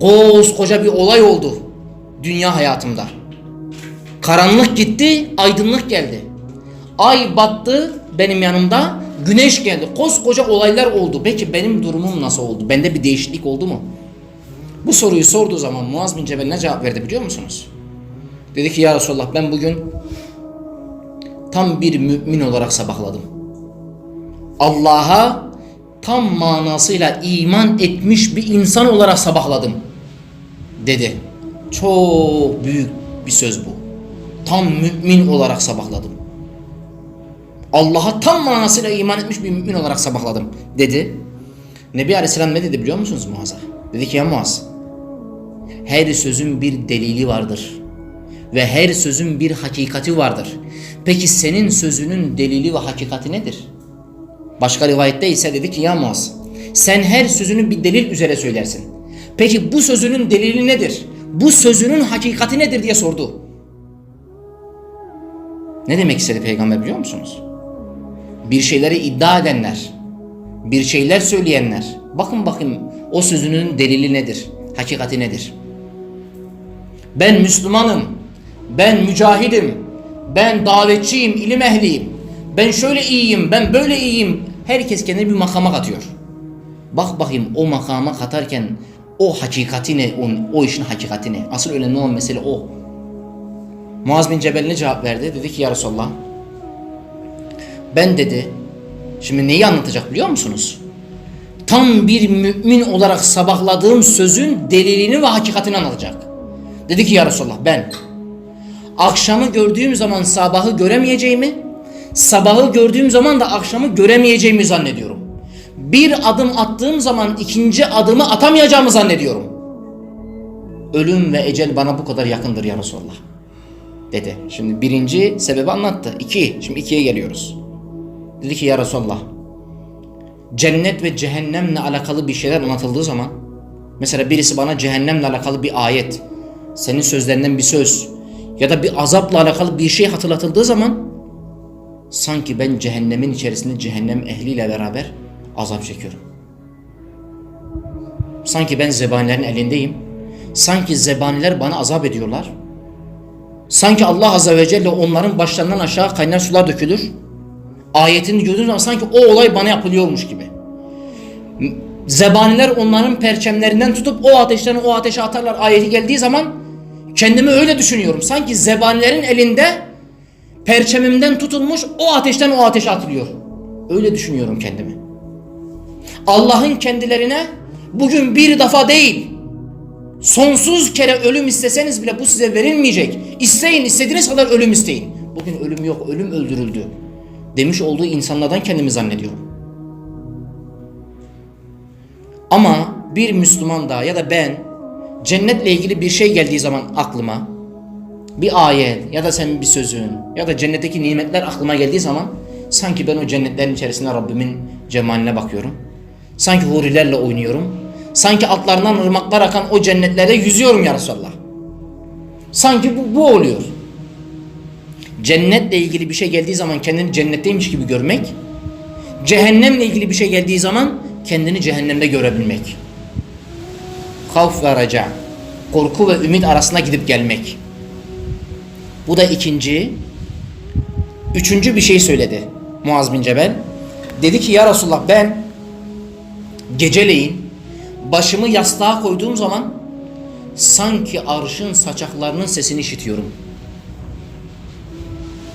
Koskoca bir olay oldu dünya hayatımda. Karanlık gitti, aydınlık geldi. Ay battı benim yanımda, güneş geldi. Koskoca olaylar oldu. Peki benim durumum nasıl oldu? Bende bir değişiklik oldu mu? Bu soruyu sorduğu zaman Muaz bin Cebel ne cevap verdi biliyor musunuz? Dedi ki ya Resulallah ben bugün tam bir mümin olarak sabahladım. Allah'a tam manasıyla iman etmiş bir insan olarak sabahladım dedi. Çok büyük bir söz bu. Tam mümin olarak sabahladım. Allah'a tam manasıyla iman etmiş bir mümin olarak sabahladım dedi. Nebi Aleyhisselam ne dedi biliyor musunuz Muaz'a? Dedi ki ya Muaz her sözün bir delili vardır. Ve her sözün bir hakikati vardır. Peki senin sözünün delili ve hakikati nedir? Başka rivayette ise dedi ki ya Muaz sen her sözünü bir delil üzere söylersin. Peki bu sözünün delili nedir? Bu sözünün hakikati nedir diye sordu. Ne demek istedi peygamber biliyor musunuz? Bir şeyleri iddia edenler, bir şeyler söyleyenler. Bakın bakın o sözünün delili nedir? Hakikati nedir? Ben Müslümanım. Ben mücahidim. Ben davetçiyim, ilim ehliyim. Ben şöyle iyiyim, ben böyle iyiyim. Herkes kendine bir makama katıyor. Bak bakayım o makama katarken o hakikati ne, o, o işin hakikati ne? Asıl önemli olan mesele o. Muaz bin Cebel ne cevap verdi? Dedi ki ya Resulallah ben dedi şimdi neyi anlatacak biliyor musunuz? Tam bir mümin olarak sabahladığım sözün delilini ve hakikatini anlatacak. Dedi ki ya Resulallah ben akşamı gördüğüm zaman sabahı göremeyeceğimi, sabahı gördüğüm zaman da akşamı göremeyeceğimi zannediyorum. Bir adım attığım zaman ikinci adımı atamayacağımı zannediyorum. Ölüm ve ecel bana bu kadar yakındır ya Resulallah. Dedi. Şimdi birinci sebebi anlattı. İki. Şimdi ikiye geliyoruz. Dedi ki ya Resulallah. Cennet ve cehennemle alakalı bir şeyler anlatıldığı zaman mesela birisi bana cehennemle alakalı bir ayet, senin sözlerinden bir söz ya da bir azapla alakalı bir şey hatırlatıldığı zaman sanki ben cehennemin içerisinde cehennem ehliyle beraber azap çekiyorum. Sanki ben zebanilerin elindeyim. Sanki zebaniler bana azap ediyorlar. Sanki Allah Azze ve Celle onların başlarından aşağı kaynar sular dökülür. Ayetini gördüğüm zaman sanki o olay bana yapılıyormuş gibi. Zebaniler onların perçemlerinden tutup o ateşten o ateşe atarlar ayeti geldiği zaman kendimi öyle düşünüyorum. Sanki zebanilerin elinde perçemimden tutulmuş o ateşten o ateşe atılıyor. Öyle düşünüyorum kendimi. Allah'ın kendilerine bugün bir defa değil sonsuz kere ölüm isteseniz bile bu size verilmeyecek. İsteyin istediğiniz kadar ölüm isteyin. Bugün ölüm yok ölüm öldürüldü. Demiş olduğu insanlardan kendimi zannediyorum. Ama bir Müslüman da ya da ben cennetle ilgili bir şey geldiği zaman aklıma bir ayet ya da senin bir sözün ya da cennetteki nimetler aklıma geldiği zaman sanki ben o cennetlerin içerisinde Rabbimin cemaline bakıyorum. Sanki hurilerle oynuyorum. Sanki altlarından ırmaklar akan o cennetlerde yüzüyorum ya Resulallah. Sanki bu, bu oluyor. Cennetle ilgili bir şey geldiği zaman kendini cennetteymiş gibi görmek. Cehennemle ilgili bir şey geldiği zaman kendini cehennemde görebilmek. Havf ve raca. Korku ve ümit arasında gidip gelmek. Bu da ikinci. Üçüncü bir şey söyledi Muaz bin Cebel. Dedi ki ya Resulullah ben geceleyin başımı yastığa koyduğum zaman sanki arşın saçaklarının sesini işitiyorum.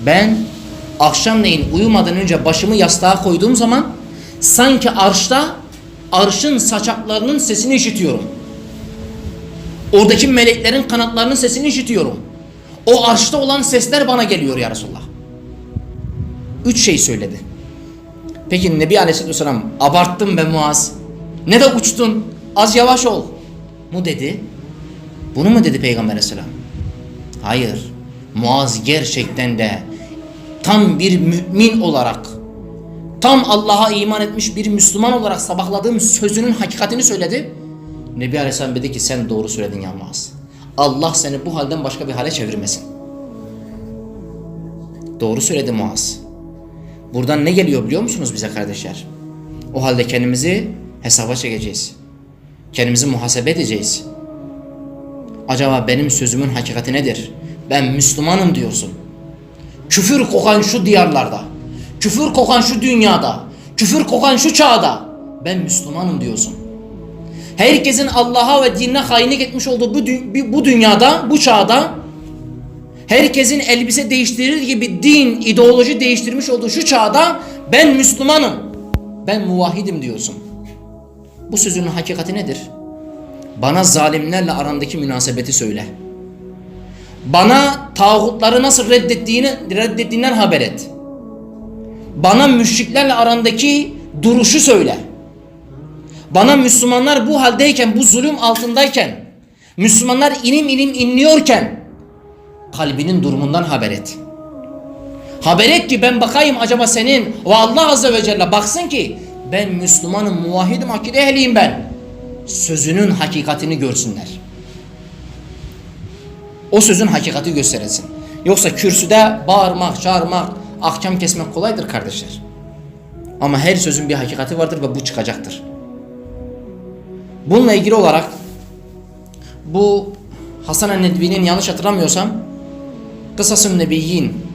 Ben akşamleyin uyumadan önce başımı yastığa koyduğum zaman sanki arşta arşın saçaklarının sesini işitiyorum. Oradaki meleklerin kanatlarının sesini işitiyorum. O arşta olan sesler bana geliyor ya Resulallah. Üç şey söyledi. Peki Nebi Aleyhisselatü Vesselam abarttın be Muaz. Ne de uçtun. Az yavaş ol. Mu dedi. Bunu mu dedi Peygamber Aleyhisselam? Hayır. Muaz gerçekten de tam bir mümin olarak tam Allah'a iman etmiş bir Müslüman olarak sabahladığım sözünün hakikatini söyledi. Nebi Aleyhisselam dedi ki sen doğru söyledin ya Muaz. Allah seni bu halden başka bir hale çevirmesin. Doğru söyledi Muaz. Buradan ne geliyor biliyor musunuz bize kardeşler? O halde kendimizi hesaba çekeceğiz. Kendimizi muhasebe edeceğiz. Acaba benim sözümün hakikati nedir? Ben Müslümanım diyorsun. Küfür kokan şu diyarlarda, küfür kokan şu dünyada, küfür kokan şu çağda ben Müslümanım diyorsun. Herkesin Allah'a ve dinine hainlik etmiş olduğu bu, dü- bu dünyada, bu çağda herkesin elbise değiştirir gibi din, ideoloji değiştirmiş olduğu şu çağda ben Müslümanım, ben muvahhidim diyorsun. Bu sözünün hakikati nedir? Bana zalimlerle arandaki münasebeti söyle. Bana tağutları nasıl reddettiğini reddettiğinden haber et. Bana müşriklerle arandaki duruşu söyle. Bana Müslümanlar bu haldeyken, bu zulüm altındayken, Müslümanlar inim inim inliyorken kalbinin durumundan haber et. Haber et ki ben bakayım acaba senin ve Allah Azze ve Celle baksın ki ben Müslümanım, muvahidim, akide ehliyim ben. Sözünün hakikatini görsünler. O sözün hakikati gösterilsin. Yoksa kürsüde bağırmak, çağırmak, ahkam kesmek kolaydır kardeşler. Ama her sözün bir hakikati vardır ve bu çıkacaktır. Bununla ilgili olarak bu Hasan el-Nedvi'nin yanlış hatırlamıyorsam Kısasın Nebiyyin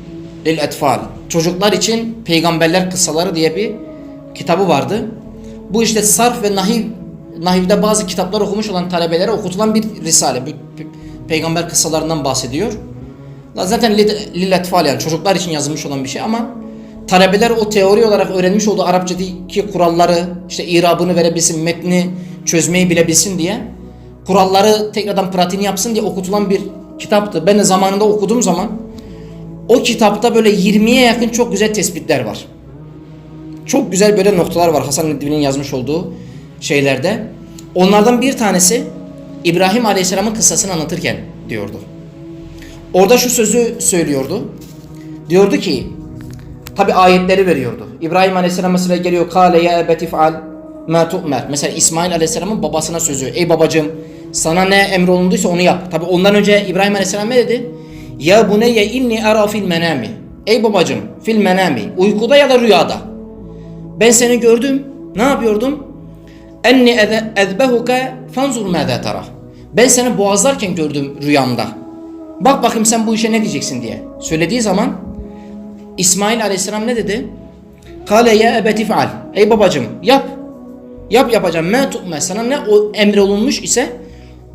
lil Etfal Çocuklar için Peygamberler Kıssaları diye bir kitabı vardı. Bu işte sarf ve nahiv nahivde bazı kitaplar okumuş olan talebelere okutulan bir risale. Bir pe- peygamber kıssalarından bahsediyor. Zaten lil lil Etfal yani çocuklar için yazılmış olan bir şey ama talebeler o teori olarak öğrenmiş olduğu Arapçadaki kuralları, işte irabını verebilsin, metni çözmeyi bilebilsin diye kuralları tekrardan pratiğini yapsın diye okutulan bir kitaptı. Ben de zamanında okuduğum zaman o kitapta böyle 20'ye yakın çok güzel tespitler var. Çok güzel böyle noktalar var Hasan Nedvi'nin yazmış olduğu şeylerde. Onlardan bir tanesi İbrahim Aleyhisselam'ın kıssasını anlatırken diyordu. Orada şu sözü söylüyordu. Diyordu ki tabi ayetleri veriyordu. İbrahim Aleyhisselam mesela geliyor kâle ya ebeti feal ma tu'mer. Mesela İsmail Aleyhisselam'ın babasına sözü. Ey babacığım sana ne emrolunduysa onu yap. Tabi ondan önce İbrahim Aleyhisselam ne dedi? Ya buneyye inni ara fil menami. Ey babacığım fil menami. Uykuda ya da rüyada. Ben seni gördüm. Ne yapıyordum? Enni ezbehuke fanzur mâzâ tara. Ben seni boğazlarken gördüm rüyamda. Bak bakayım sen bu işe ne diyeceksin diye. Söylediği zaman İsmail aleyhisselam ne dedi? Kale ya ebeti faal. Ey babacığım yap. Yap yapacağım. Me tu'me. Sana ne o emrolunmuş ise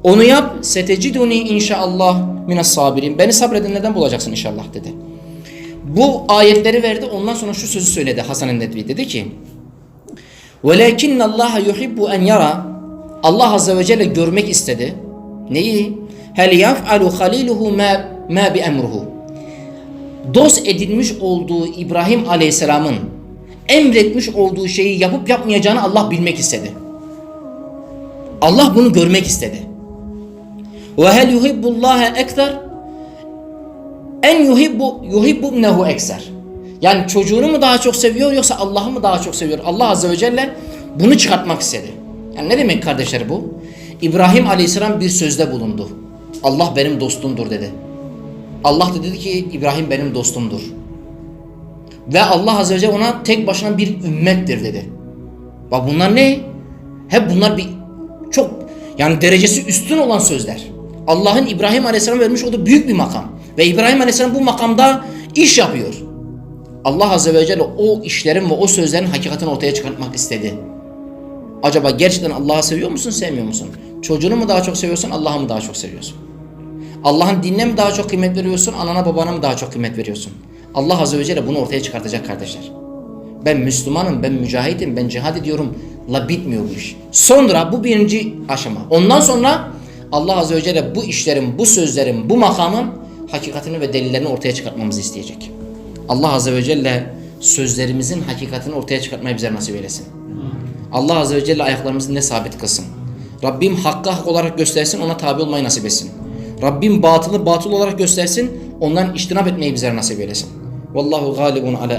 onu yap. Seteciduni inşallah minas sabirin. Beni sabredenlerden bulacaksın inşallah dedi bu ayetleri verdi. Ondan sonra şu sözü söyledi Hasan el-Nedvi. Dedi ki: "Velakinne Allah yuhibbu en yara." Allah azze ve celle görmek istedi. Neyi? "Hel yef'alu haliluhu ma ma bi emruhu." Dost edinmiş olduğu İbrahim Aleyhisselam'ın emretmiş olduğu şeyi yapıp yapmayacağını Allah bilmek istedi. Allah bunu görmek istedi. Ve hel yuhibbullaha ekser? En yuhibbu yuhibbu ibnehu ekser. Yani çocuğunu mu daha çok seviyor yoksa Allah'ı mı daha çok seviyor? Allah Azze ve Celle bunu çıkartmak istedi. Yani ne demek kardeşler bu? İbrahim Aleyhisselam bir sözde bulundu. Allah benim dostumdur dedi. Allah da dedi ki İbrahim benim dostumdur. Ve Allah Azze ve Celle ona tek başına bir ümmettir dedi. Bak bunlar ne? Hep bunlar bir çok yani derecesi üstün olan sözler. Allah'ın İbrahim Aleyhisselam vermiş olduğu büyük bir makam. Ve İbrahim Aleyhisselam bu makamda iş yapıyor. Allah Azze ve Celle o işlerin ve o sözlerin hakikatini ortaya çıkartmak istedi. Acaba gerçekten Allah'ı seviyor musun, sevmiyor musun? Çocuğunu mu daha çok seviyorsun, Allah'ı mı daha çok seviyorsun? Allah'ın dinine mi daha çok kıymet veriyorsun, anana babana mı daha çok kıymet veriyorsun? Allah Azze ve Celle bunu ortaya çıkartacak kardeşler. Ben Müslümanım, ben mücahidim, ben cihad ediyorum. La bitmiyor bu iş. Sonra bu birinci aşama. Ondan sonra Allah Azze ve Celle bu işlerin, bu sözlerin, bu makamın hakikatini ve delillerini ortaya çıkartmamızı isteyecek. Allah Azze ve Celle sözlerimizin hakikatini ortaya çıkartmayı bize nasip eylesin. Allah Azze ve Celle ayaklarımızı ne sabit kılsın. Rabbim hakkı hak olarak göstersin, ona tabi olmayı nasip etsin. Rabbim batılı batıl olarak göstersin, ondan iştinap etmeyi bize nasip eylesin. Vallahu galibun ala